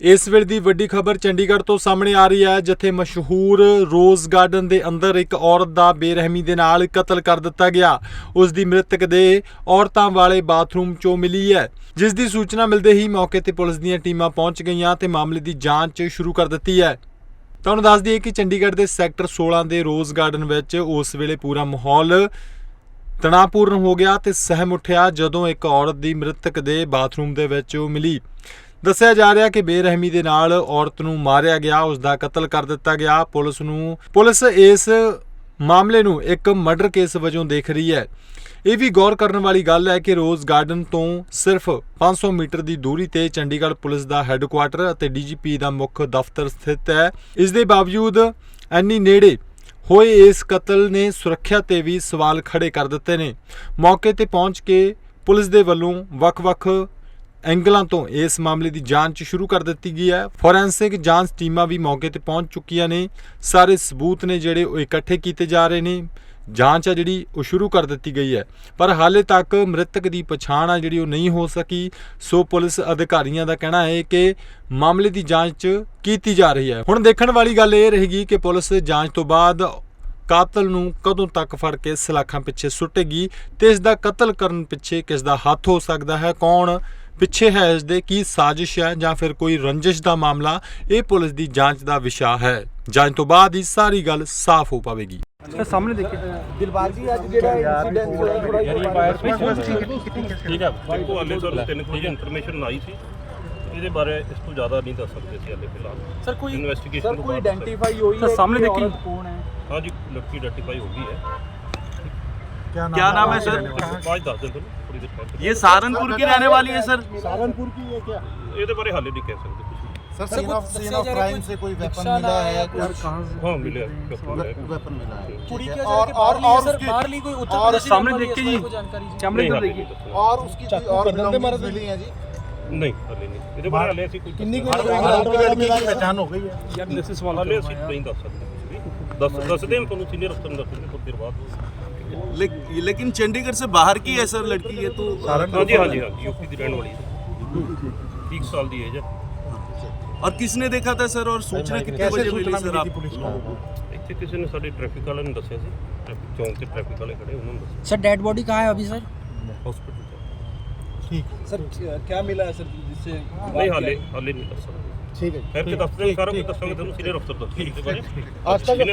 ਇਸ ਵੇਲੇ ਦੀ ਵੱਡੀ ਖਬਰ ਚੰਡੀਗੜ੍ਹ ਤੋਂ ਸਾਹਮਣੇ ਆ ਰਹੀ ਹੈ, ਜਿੱਥੇ ਮਸ਼ਹੂਰ ਰੋਜ਼ ਗਾਰਡਨ ਦੇ ਅੰਦਰ ਇੱਕ ਔਰਤ ਦਾ ਬੇਰਹਿਮੀ ਦੇ ਨਾਲ ਕਤਲ ਕਰ ਦਿੱਤਾ ਗਿਆ। ਉਸ ਦੀ ਮ੍ਰਿਤਕ ਦੇ ਔਰਤਾਂ ਵਾਲੇ ਬਾਥਰੂਮ 'ਚੋਂ ਮਿਲੀ ਹੈ। ਜਿਸ ਦੀ ਸੂਚਨਾ ਮਿਲਦੇ ਹੀ ਮੌਕੇ ਤੇ ਪੁਲਿਸ ਦੀਆਂ ਟੀਮਾਂ ਪਹੁੰਚ ਗਈਆਂ ਤੇ ਮਾਮਲੇ ਦੀ ਜਾਂਚ ਸ਼ੁਰੂ ਕਰ ਦਿੱਤੀ ਹੈ। ਤੁਹਾਨੂੰ ਦੱਸ ਦਈਏ ਕਿ ਚੰਡੀਗੜ੍ਹ ਦੇ ਸੈਕਟਰ 16 ਦੇ ਰੋਜ਼ ਗਾਰਡਨ ਵਿੱਚ ਉਸ ਵੇਲੇ ਪੂਰਾ ਮਾਹੌਲ ਤਣਾਅਪੂਰਨ ਹੋ ਗਿਆ ਤੇ ਸਹਿਮ ਉੱਠਿਆ ਜਦੋਂ ਇੱਕ ਔਰਤ ਦੀ ਮ੍ਰਿਤਕ ਦੇ ਬਾਥਰੂਮ ਦੇ ਵਿੱਚ ਉਹ ਮਿਲੀ। ਦੱਸਿਆ ਜਾ ਰਿਹਾ ਕਿ ਬੇਰਹਿਮੀ ਦੇ ਨਾਲ ਔਰਤ ਨੂੰ ਮਾਰਿਆ ਗਿਆ ਉਸ ਦਾ ਕਤਲ ਕਰ ਦਿੱਤਾ ਗਿਆ। ਪੁਲਿਸ ਨੂੰ, ਪੁਲਿਸ ਇਸ ਮਾਮਲੇ ਨੂੰ ਇੱਕ ਮਰਡਰ ਕੇਸ ਵਜੋਂ ਦੇਖ ਰਹੀ ਹੈ। ਇਹ ਵੀ ਗੌਰ ਕਰਨ ਵਾਲੀ ਗੱਲ ਹੈ ਕਿ ਰੋਜ਼ ਗਾਰਡਨ ਤੋਂ ਸਿਰਫ 500 ਮੀਟਰ ਦੀ ਦੂਰੀ ਤੇ ਚੰਡੀਗੜ੍ਹ ਪੁਲਿਸ ਦਾ ਹੈੱਡਕੁਆਟਰ ਅਤੇ ਡੀਜੀਪੀ ਦਾ ਮੁੱਖ ਦਫ਼ਤਰ ਸਥਿਤ ਹੈ। ਇਸ ਦੇ ਬਾਵਜੂਦ ਐਨੀ ਨੇੜੇ ਹੋਏ ਇਸ ਕਤਲ ਨੇ ਸੁਰੱਖਿਆ ਤੇ ਵੀ ਸਵਾਲ ਖੜੇ ਕਰ ਦਿੱਤੇ ਨੇ। ਮੌਕੇ ਤੇ ਪਹੁੰਚ ਕੇ ਪੁਲਿਸ ਦੇ ਵੱਲੋਂ ਵੱਖ-ਵੱਖ ਐਂਗਲਾਂ ਤੋਂ ਇਸ ਮਾਮਲੇ ਦੀ ਜਾਂਚ ਸ਼ੁਰੂ ਕਰ ਦਿੱਤੀ ਗਈ ਹੈ। ਫੋਰੈਂਸਿਕ ਜਾਂਚ ਟੀਮਾਂ ਵੀ ਮੌਕੇ ਤੇ ਪਹੁੰਚ ਚੁੱਕੀਆਂ ਨੇ। ਸਾਰੇ ਸਬੂਤ ਨੇ ਜਿਹੜੇ ਉਹ ਇਕੱਠੇ ਕੀਤੇ ਜਾ ਰਹੇ ਨੇ। ਜਾਂਚ ਆ ਜਿਹੜੀ ਉਹ ਸ਼ੁਰੂ ਕਰ ਦਿੱਤੀ ਗਈ ਹੈ। ਪਰ ਹਾਲੇ ਤੱਕ ਮ੍ਰਿਤਕ ਦੀ ਪਛਾਣ ਆ ਜਿਹੜੀ ਉਹ ਨਹੀਂ ਹੋ ਸਕੀ। ਸੋ ਪੁਲਿਸ ਅਧਿਕਾਰੀਆਂ ਦਾ ਕਹਿਣਾ ਹੈ ਕਿ ਮਾਮਲੇ ਦੀ ਜਾਂਚ ਕੀਤੀ ਜਾ ਰਹੀ ਹੈ। ਹੁਣ ਦੇਖਣ ਵਾਲੀ ਗੱਲ ਇਹ ਰਹੇਗੀ ਕਿ ਪੁਲਿਸ ਜਾਂਚ ਤੋਂ ਬਾਅਦ ਕਾਤਲ ਨੂੰ ਕਦੋਂ ਤੱਕ ਫੜ ਕੇ ਸਲਾਖਾਂ ਪਿੱਛੇ ਸੁੱਟੇਗੀ ਤੇ ਇਸ ਦਾ ਕਤਲ ਕਰਨ ਪਿੱਛੇ ਕਿਸ ਦਾ ਹੱਥ ਹੋ ਸਕਦਾ ਹੈ, ਕੌਣ ਪਿੱਛੇ ਹੈ ਇਸ ਦੇ ਕੀ ਸਾਜ਼ਿਸ਼ ਹੈ ਜਾਂ ਫਿਰ ਕੋਈ ਰੰਜਿਸ਼ ਦਾ ਮਾਮਲਾ? ਇਹ ਪੁਲਿਸ ਦੀ ਜਾਂਚ ਦਾ ਵਿਸ਼ਾ ਹੈ। ਜਾਂਚ ਤੋਂ ਬਾਅਦ ਹੀ ਸਾਰੀ ਗੱਲ ਸਾਫ਼ ਹੋ ਪਾਵੇਗੀ। ਸਰ ਸਾਹਮਣੇ ਦੇਖਿਏ ਦਿਲਬਾਗ ਜੀ ਅੱਜ ਜਿਹੜਾ ਇਨਸੀਡੈਂਟ ਹੋਇਆ ਥੋੜਾ ਜਿਹਾ ਠੀਕ ਹੈ। ਦੇਖੋ ਹਾਲੇ ਸਾਨੂੰ ਤਿੰਨ ਕੁ ਵਜੇ ਇਨਫੋਰਮੇਸ਼ਨ ਆਈ ਸੀ। ਇਹਦੇ ਬਾਰੇ ਇਸ ਤੋਂ ਜ਼ਿਆਦਾ ਨਹੀਂ ਦੱਸ ਸਕਦੇ ਸੀ ਹਾਲੇ ਫਿਲਹਾਲ। ਸਰ ਕੋਈ ਇਨਵੈਸਟੀਗੇਸ਼ਨ ਸਰ ਕੋਈ ਬਾਅਦ ਆਇਡੈਂਟੀਫਾਈ ਹੋਈ ਸਰ, ਹੈ ਸਾਹਮਣੇ ਕਿ ਦੇਖੀ। ਕੌਣ ਹੈ? ਹਾਂ ਜੀ ਲੜਕੀ ਆਇਡੈਂਟੀਫਾਈ ਹੋ ਗਈ ਹੈ। क्या नाम है सर ਬਾਅਦ ਦੱਸ ਦਿੰਦੇ ਤੁਹਾਨੂੰ ਥੋੜੀ ਦੇਰ ਬਾਅਦ ये सहारनपुर की रहने वाली है सर ਸਹਾਰਨਪੁਰ ਕੀ ਹੈ ਕਿਆ ਇਹਦੇ ਬਾਰੇ ਹਾਲੇ ਨਹੀਂ ਕਹਿ ਸਕਦੇ ਕੁਝ sir scene of scene of crime से कोई वेपन मिला है कुछ ਹਾਂ ਮਿਲਿਆ ਬਿਲਕੁਲ ਮਿਲਿਆ। वेपन मिला है ਕੁੜੀ ठीक ਕੀ है। और और और उसकी ਬਾਹਰਲੀ ਕੋਈ ਉੱਤਰ और ਪ੍ਰਦੇਸ਼ ਸਾਹਮਣੇ ਦੇਖੀਏ ਜੀ ਸਾਹਮਣੇ ਨਹੀਂ ਇੱਧਰ ਹਾਲੇ ਦੇਖੀਏ ਨਹੀਂ ਦੱਸਣਾ। और उसकी कोई और belongings मिली हैं जी ਨਹੀਂ ਹਾਲੇ ਨਹੀਂ ਇਹਦੇ ਬਾਰੇ ਹਾਲੇ ਅਸੀਂ ਕੋਈ ਕਿੰਨੀ ਦੱਸਣਾ। ਕੁ आरोपी लड़की की पहचान हो गई है ਯਾਰ ਨੈਸੇ ਸਵਾਲ ਹਾਲੇ ਅਸੀਂ ਨਹੀਂ ਦੱਸ ਸਕਦੇ ਕੁਝ ਵੀ ਦੱਸ ਦੱਸਦੇ ਹਾਂ ਤੁਹਾਨੂੰ ਸੀਨੀਅਰ ਅਫਸਰ ਨੂੰ ਦੱਸਣਗੇ ਥੋੜੀ ਦੇਰ ਬਾਅਦ ले, लेकिन चंडीगढ़ से बाहर की है सर लड़की ये तो ਹਾਂਜੀ ਹਾਂਜੀ ਹਾਂਜੀ ਯੂਪੀ ਦੀ ਰਹਿਣ ਵਾਲੀ ਹੈ 30 ਸਾਲ ਦੀ ਏਜ ਹੈ और किसने देखा था सर और सूचना कितने बजे मिली सर आप ਇੱਥੇ ਕਿਸੇ ਨੇ ਸਾਡੇ ਟ੍ਰੈਫਿਕ ਵਾਲਿਆਂ ਨੂੰ ਦੱਸਿਆ ਸੀ ਟ੍ਰੈਫਿਕ ਚੌਂਕ ਤੇ ਟ੍ਰੈਫਿਕ ਵਾਲੇ ਖੜੇ ਉਹਨਾਂ ਨੂੰ ਦੱਸਿਆ सर डेड बॉडी कहाँ है अभी सर ਹਸਪੀਟਲ ਸਰ ਕੀ ਮਿਲਾ ਹੈ ਸਰ ਜਿਸਸੇ ਨਹੀਂ ਹਾਲੇ ਹਾਲੇ ਨਹੀਂ ਦੱਸ ਸਕਦੇ ठीक है ਫਿਰ ਕੇ ਦੱਸਦੇ ਹਾਂ ਸਾਰਾ ਕੁਝ ਦੱਸਾਂਗੇ ਤੁਹਾਨੂੰ ਸੀਨੀਅਰ ਅਫਸਰ ਦੱਸਣਗੇ आज तक